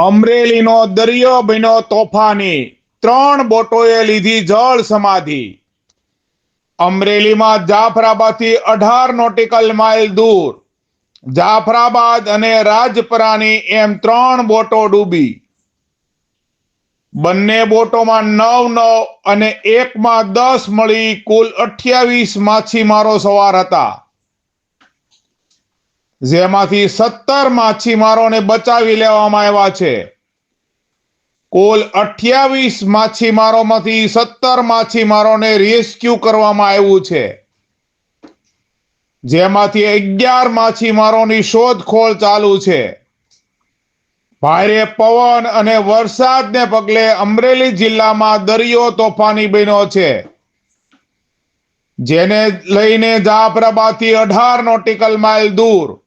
અમરેલીનો દરિયો બન્યો તોફાની. ત્રણ બોટોએ લીધી જળ સમાધિ. અમરેલીમાં જાફરાબાદથી અઢાર નોટિકલ માઇલ દૂર. જાફરાબાદ અને રાજપરાની એમ ત્રણ બોટો ડૂબી. બંને બોટોમાં નવ નવ અને એકમાં દસ મળી કુલ અઠ્યાવીસ માછીમારો સવાર હતા. જેમાંથી સત્તર માછીમારોને બચાવી લેવામાં આવ્યા છે. કુલ અઠ્યાવીસ માછીમારોમાંથી સત્તર માછીમારોને રેસ્ક્યુ કરવામાં આવ્યું છે. જેમાંથી અગિયાર માછીમારોની શોધખોળ ચાલુ છે. ભારે પવન અને વરસાદને પગલે અમરેલી જિલ્લામાં દરિયો તોફાની બન્યો છે. જેને લઈને જાફરાબાદથી અઢાર નોટિકલ માઇલ દૂર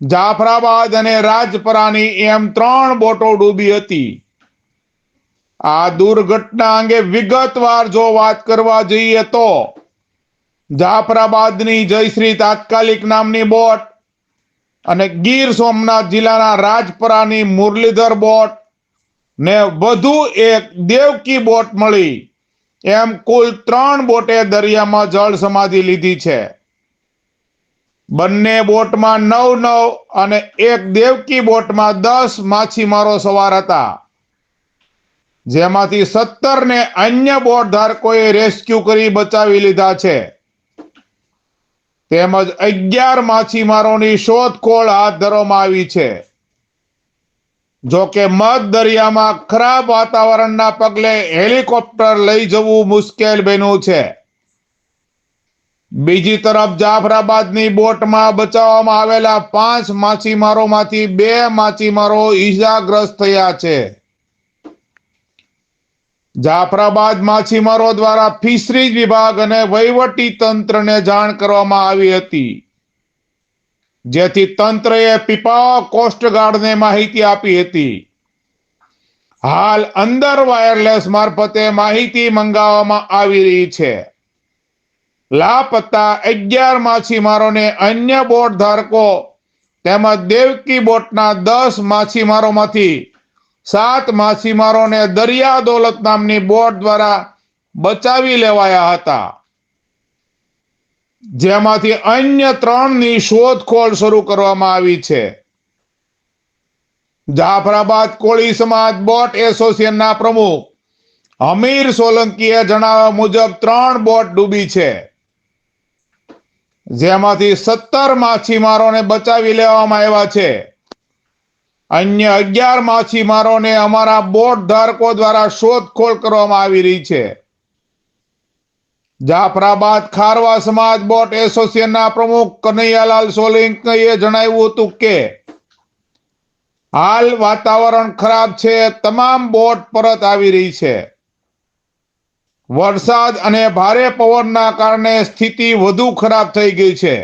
જાફરાબાદ અને રાજપરાની એમ ત્રણ બોટો ડૂબી હતી. આ દુર્ઘટના અંગે વિગતવાર જો વાત કરવા જઈએ તો જાફરાબાદની જયશ્રી તાત્કાલિક નામની બોટ અને ગીર સોમનાથ જિલ્લાના રાજપરાની મુરલીધર બોટ ને વધુ એક દેવકી બોટ મળી. એમ કુલ ત્રણ બોટે દરિયામાં જળ સમાધિ લીધી છે. બંને બોટમાં નવ નવ અને એક દેવકી બોટમાં દસ માછીમારો સવાર હતા. જેમાંથી સત્તર ને અન્ય બોટ ધારકોએ રેસ્ક્યુ કરી બચાવી લીધા છે. તેમજ અગિયાર માછીમારોની શોધખોળ હાથ ધરવામાં આવી છે. જો કે મધ દરિયામાં ખરાબ વાતાવરણના પગલે હેલિકોપ્ટર લઈ જવું મુશ્કેલ બન્યું છે. બીજી તરફ જાફરાબાદની બોટમાં બચાવવામાં આવેલા પાંચ માછીમારોમાંથી બે માછીમારો ઈજાગ્રસ્ત થયા છે. જાફરાબાદ માછીમારો દ્વારા ફિશરીઝ વિભાગ અને વહીવટી તંત્રને જાણ કરવામાં આવી હતી. જેથી તંત્રએ પીપાવા કોસ્ટગાર્ડને માહિતી આપી હતી. હાલ અંદર વાયરલેસ મારફતે માહિતી મંગાવવામાં આવી રહી છે. લાપતા અગિયાર માછીમારોને અન્ય બોટ ધારકો તેમજ દેવકી બોટના દસ માછીમારોમાંથી સાત માછીમારોને દરિયા દોલત નામની બોટ દ્વારા બચાવી લેવાયા હતા. જેમાંથી અન્ય ત્રણની શોધખોળ શરૂ કરવામાં આવી છે. જાફરાબાદ કોળી સમાજ બોટ એસોસિએશનના પ્રમુખ હમીર સોલંકીએ જણાવ્યા મુજબ ત્રણ બોટ ડૂબી છે. જેમાંથી સત્તર માછીમારોને બચાવી લેવામાં આવ્યા છે. અન્ય અગિયાર માછીમારોને અમારા બોટ ધારકો દ્વારા શોધખોળ કરવામાં આવી રહી છે. જાફરાબાદ ખારવા સમાજ બોટ એસોસિએશનના પ્રમુખ કનૈયાલાલ સોલંકીએ જણાવ્યું હતું કે, હાલ વાતાવરણ ખરાબ છે, તમામ બોટ પરત આવી રહી છે. વરસાદ અને ભારે પવનના કારણે સ્થિતિ વધુ ખરાબ થઈ ગઈ છે.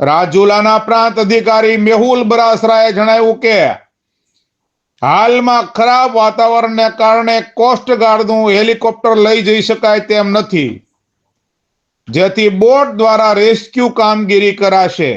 રાજુલાના પ્રાંત અધિકારી મેહુલ બરાસરાએ જણાવ્યું કે, હાલમાં ખરાબ વાતાવરણને કારણે કોસ્ટગાર્ડનું હેલિકોપ્ટર લઈ જઈ શકાય તેમ નથી, જેથી બોટ દ્વારા રેસ્ક્યુ કામગીરી કરાશે.